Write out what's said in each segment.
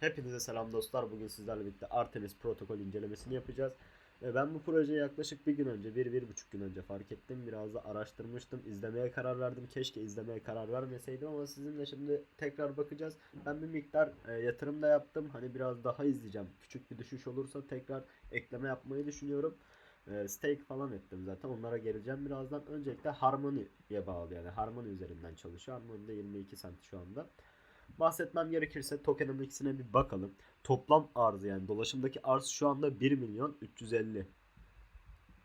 Hepinize selam dostlar. Bugün sizlerle birlikte Artemis protokol incelemesini yapacağız. Ben bu projeyi yaklaşık bir gün önce, bir, bir buçuk gün önce fark ettim. Biraz da araştırmıştım. İzlemeye karar verdim. Keşke izlemeye karar vermeseydim ama sizinle şimdi tekrar bakacağız. Ben bir miktar e, yatırım da yaptım. Hani biraz daha izleyeceğim. Küçük bir düşüş olursa tekrar ekleme yapmayı düşünüyorum. E, stake falan ettim zaten. Onlara geleceğim birazdan. Öncelikle Harmony'ye bağlı yani. Harmony üzerinden çalışıyor. Harmony'de 22 cent şu anda. Bahsetmem gerekirse tokenomics'ine bir bakalım. Toplam arzı yani dolaşımdaki arz şu anda 1 milyon 350.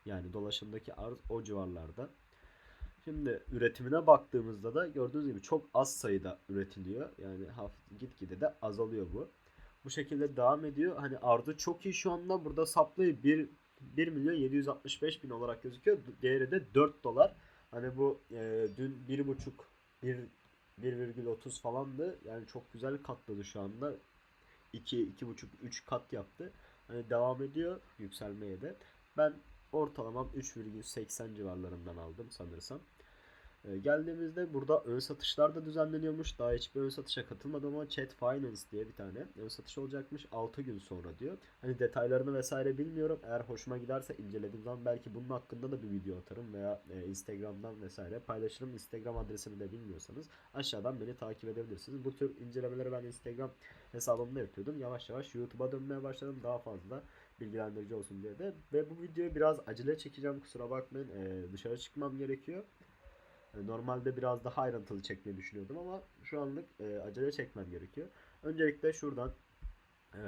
Yani dolaşımdaki arz o civarlarda. Şimdi üretimine baktığımızda da gördüğünüz gibi çok az sayıda üretiliyor. Yani gitgide de azalıyor bu. Bu şekilde devam ediyor. Hani arzı çok iyi şu anda. Burada saplayı 1, 1 milyon 765 bin olarak gözüküyor. Değeri de 4 dolar. Hani bu e, dün 1,5 1 1,30 falandı. Yani çok güzel katladı şu anda. 2 2,5 3 kat yaptı. Hani devam ediyor yükselmeye de. Ben ortalamam 3,80 civarlarından aldım sanırsam. Ee, geldiğimizde burada ön satışlar da düzenleniyormuş. Daha hiçbir ön satışa katılmadım ama Chat Finance diye bir tane ön satış olacakmış 6 gün sonra diyor. Hani detaylarını vesaire bilmiyorum. Eğer hoşuma giderse incelediğim zaman belki bunun hakkında da bir video atarım veya e, Instagram'dan vesaire paylaşırım. Instagram adresimi de bilmiyorsanız aşağıdan beni takip edebilirsiniz. Bu tür incelemeleri ben Instagram hesabımda yapıyordum. Yavaş yavaş YouTube'a dönmeye başladım. Daha fazla bilgilendirici olsun diye de. Ve bu videoyu biraz acele çekeceğim. Kusura bakmayın. Ee, dışarı çıkmam gerekiyor. Ee, Normalde biraz daha ayrıntılı çekmeyi düşünüyordum ama şu anlık e, acele çekmem gerekiyor. Öncelikle şuradan e,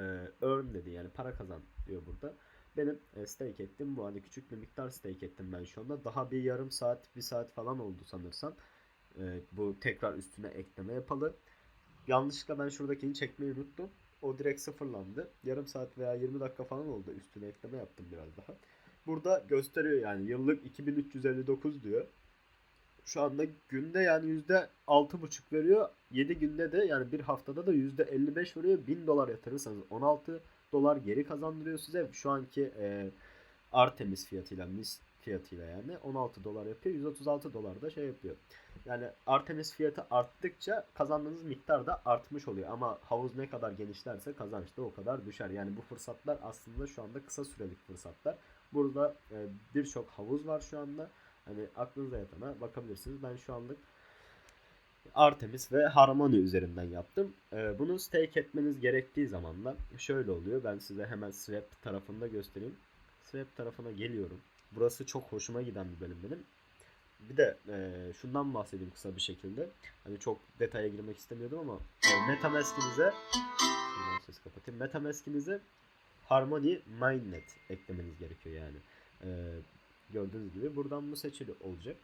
earn dedi yani para kazan diyor burada. Benim e, stake ettim bu hani küçük bir miktar stake ettim ben şu anda. Daha bir yarım saat bir saat falan oldu sanırsam. E, bu tekrar üstüne ekleme yapalı. Yanlışlıkla ben şuradakini çekmeyi unuttum. O direkt sıfırlandı. Yarım saat veya 20 dakika falan oldu. Üstüne ekleme yaptım biraz daha. Burada gösteriyor yani yıllık 2359 diyor. Şu anda günde yani yüzde altı buçuk veriyor. 7 günde de yani bir haftada da yüzde 55 veriyor. 1000 dolar yatırırsanız 16 dolar geri kazandırıyor size. Şu anki e, Artemis fiyatıyla, Mis fiyatıyla yani 16 dolar yapıyor. 136 dolar da şey yapıyor. Yani Artemis fiyatı arttıkça kazandığınız miktar da artmış oluyor. Ama havuz ne kadar genişlerse kazanç da o kadar düşer. Yani bu fırsatlar aslında şu anda kısa sürelik fırsatlar. Burada e, birçok havuz var şu anda. Hani aklınıza yatana bakabilirsiniz. Ben şu anlık Artemis ve Harmony üzerinden yaptım. Ee, bunu stake etmeniz gerektiği zaman da şöyle oluyor. Ben size hemen Swap tarafında göstereyim. Swap tarafına geliyorum. Burası çok hoşuma giden bir bölüm benim. Bir de e, şundan bahsedeyim kısa bir şekilde. Hani çok detaya girmek istemiyordum ama e, Metamask'inize ses kapatayım. Metamask'inize Harmony Mainnet eklemeniz gerekiyor yani. E, gördüğünüz gibi buradan bu seçili olacak.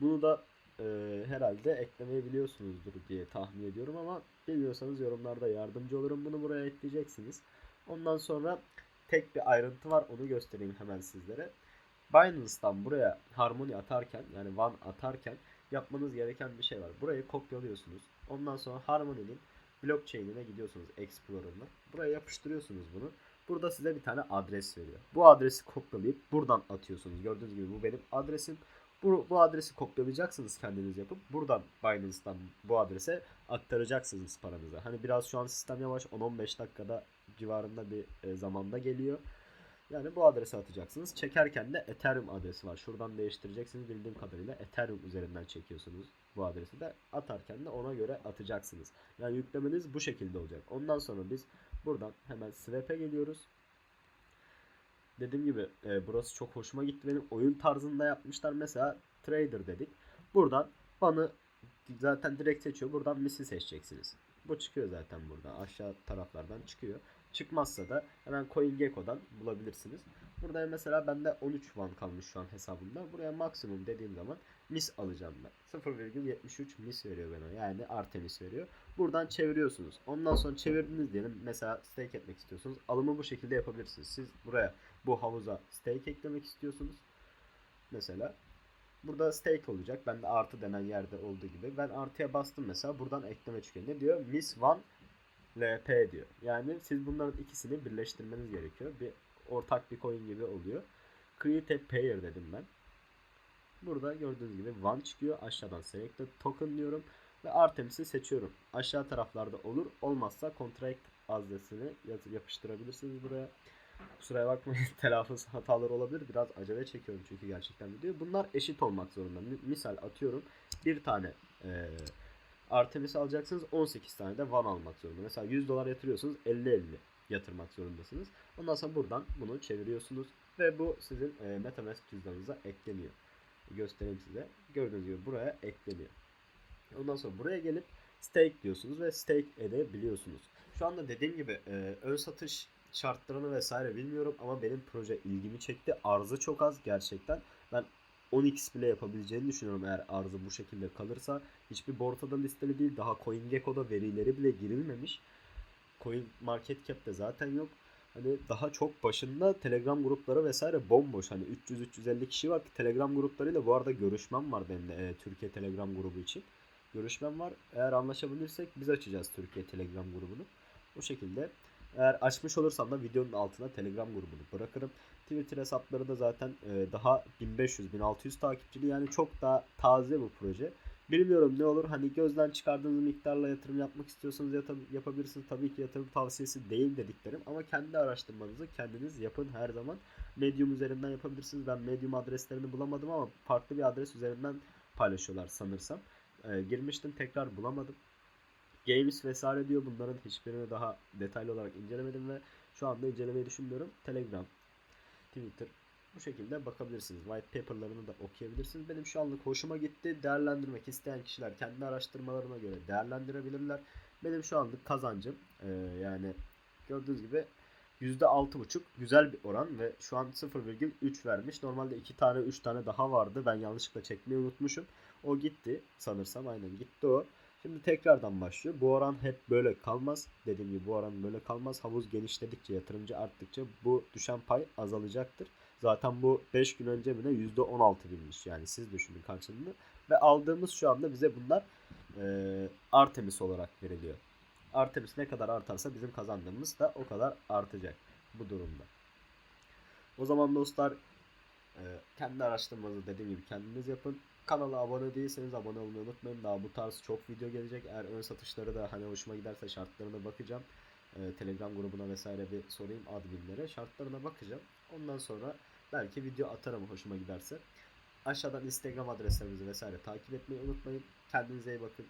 Bunu da e, herhalde eklemeyi biliyorsunuzdur diye tahmin ediyorum ama bilmiyorsanız yorumlarda yardımcı olurum. Bunu buraya ekleyeceksiniz. Ondan sonra tek bir ayrıntı var onu göstereyim hemen sizlere. Binance'dan buraya Harmony atarken yani One atarken yapmanız gereken bir şey var. Burayı kopyalıyorsunuz. Ondan sonra Harmony'nin blockchain'ine gidiyorsunuz Explorer'ına. Buraya yapıştırıyorsunuz bunu. Burada size bir tane adres veriyor. Bu adresi kopyalayıp buradan atıyorsunuz. Gördüğünüz gibi bu benim adresim. Bu, bu adresi kopyalayacaksınız kendiniz yapıp buradan Binance'dan bu adrese aktaracaksınız paranızı. Hani biraz şu an sistem yavaş 10-15 dakikada civarında bir e, zamanda geliyor. Yani bu adrese atacaksınız. Çekerken de Ethereum adresi var. Şuradan değiştireceksiniz bildiğim kadarıyla Ethereum üzerinden çekiyorsunuz bu adresi de atarken de ona göre atacaksınız. Yani yüklemeniz bu şekilde olacak. Ondan sonra biz buradan hemen swap'e geliyoruz. Dediğim gibi e, burası çok hoşuma gitti benim. Oyun tarzında yapmışlar. Mesela trader dedik. Buradan bana zaten direkt seçiyor. Buradan misi seçeceksiniz. Bu çıkıyor zaten burada. Aşağı taraflardan çıkıyor. Çıkmazsa da hemen CoinGecko'dan bulabilirsiniz. Burada mesela bende 13 won kalmış şu an hesabımda. Buraya maksimum dediğim zaman mis alacağım ben. 0,73 mis veriyor bana. Yani Artemis veriyor. Buradan çeviriyorsunuz. Ondan sonra çevirdiniz diyelim. Mesela stake etmek istiyorsunuz. Alımı bu şekilde yapabilirsiniz. Siz buraya bu havuza stake eklemek istiyorsunuz. Mesela burada stake olacak. Ben de artı denen yerde olduğu gibi. Ben artıya bastım mesela. Buradan ekleme çıkıyor. Ne diyor? Miss One LP diyor. Yani siz bunların ikisini birleştirmeniz gerekiyor. Bir ortak bir coin gibi oluyor. Create a pair dedim ben. Burada gördüğünüz gibi one çıkıyor. Aşağıdan select a token diyorum. Ve Artemis'i seçiyorum. Aşağı taraflarda olur. Olmazsa Contract adresini yapıştırabilirsiniz buraya. Kusura bakmayın telaffuz hataları olabilir. Biraz acele çekiyorum çünkü gerçekten video. Bunlar eşit olmak zorunda. Mi- Misal atıyorum bir tane eee Artemis alacaksınız 18 tane de Van almak zorunda. Mesela 100 dolar yatırıyorsunuz 50-50 yatırmak zorundasınız. Ondan sonra buradan bunu çeviriyorsunuz ve bu sizin eee, Metamask cüzdanınıza ekleniyor. Göstereyim size. Gördüğünüz gibi buraya ekleniyor. Ondan sonra buraya gelip stake diyorsunuz ve stake edebiliyorsunuz. Şu anda dediğim gibi e, ön satış şartlarını vesaire bilmiyorum ama benim proje ilgimi çekti. Arzı çok az gerçekten. Ben 10x bile yapabileceğini düşünüyorum eğer arzı bu şekilde kalırsa. Hiçbir borsada listeli değil. Daha CoinGecko'da verileri bile girilmemiş. Coin Market Cap'te zaten yok. Hani daha çok başında Telegram grupları vesaire bomboş. Hani 300-350 kişi var. Telegram gruplarıyla bu arada görüşmem var benim de e, Türkiye Telegram grubu için. Görüşmem var. Eğer anlaşabilirsek biz açacağız Türkiye Telegram grubunu. O şekilde. Eğer açmış olursam da videonun altına Telegram grubunu bırakırım. Twitter hesapları da zaten e, daha 1500-1600 takipçili yani çok daha taze bu proje. Bilmiyorum ne olur hani gözden çıkardığınız miktarla yatırım yapmak istiyorsanız yata- yapabilirsiniz. Tabii ki yatırım tavsiyesi değil dediklerim ama kendi araştırmanızı kendiniz yapın her zaman. Medium üzerinden yapabilirsiniz. Ben Medium adreslerini bulamadım ama farklı bir adres üzerinden paylaşıyorlar sanırsam. E, girmiştim tekrar bulamadım. Games vesaire diyor bunların hiçbirini daha detaylı olarak incelemedim ve şu anda incelemeyi düşünmüyorum. Telegram, Twitter bu şekilde bakabilirsiniz. White paper'larını da okuyabilirsiniz. Benim şu anlık hoşuma gitti. Değerlendirmek isteyen kişiler kendi araştırmalarına göre değerlendirebilirler. Benim şu anlık kazancım e, yani gördüğünüz gibi %6,5 güzel bir oran ve şu an 0,3 vermiş. Normalde 2 tane 3 tane daha vardı. Ben yanlışlıkla çekmeyi unutmuşum. O gitti sanırsam aynen gitti o. Şimdi tekrardan başlıyor. Bu oran hep böyle kalmaz. Dediğim gibi bu oran böyle kalmaz. Havuz genişledikçe, yatırımcı arttıkça bu düşen pay azalacaktır. Zaten bu 5 gün önce mi ne %16 binmiş. Yani siz düşünün karşılığını. Ve aldığımız şu anda bize bunlar eee, Artemis olarak veriliyor. Artemis ne kadar artarsa bizim kazandığımız da o kadar artacak bu durumda. O zaman dostlar e, kendi araştırmanızı dediğim gibi kendiniz yapın. Kanala abone değilseniz abone olmayı unutmayın. Daha bu tarz çok video gelecek. Eğer ön satışları da hani hoşuma giderse şartlarına bakacağım. E, Telegram grubuna vesaire bir sorayım adminlere. Şartlarına bakacağım. Ondan sonra belki video atarım hoşuma giderse. Aşağıdan Instagram adreslerimizi vesaire takip etmeyi unutmayın. Kendinize iyi bakın.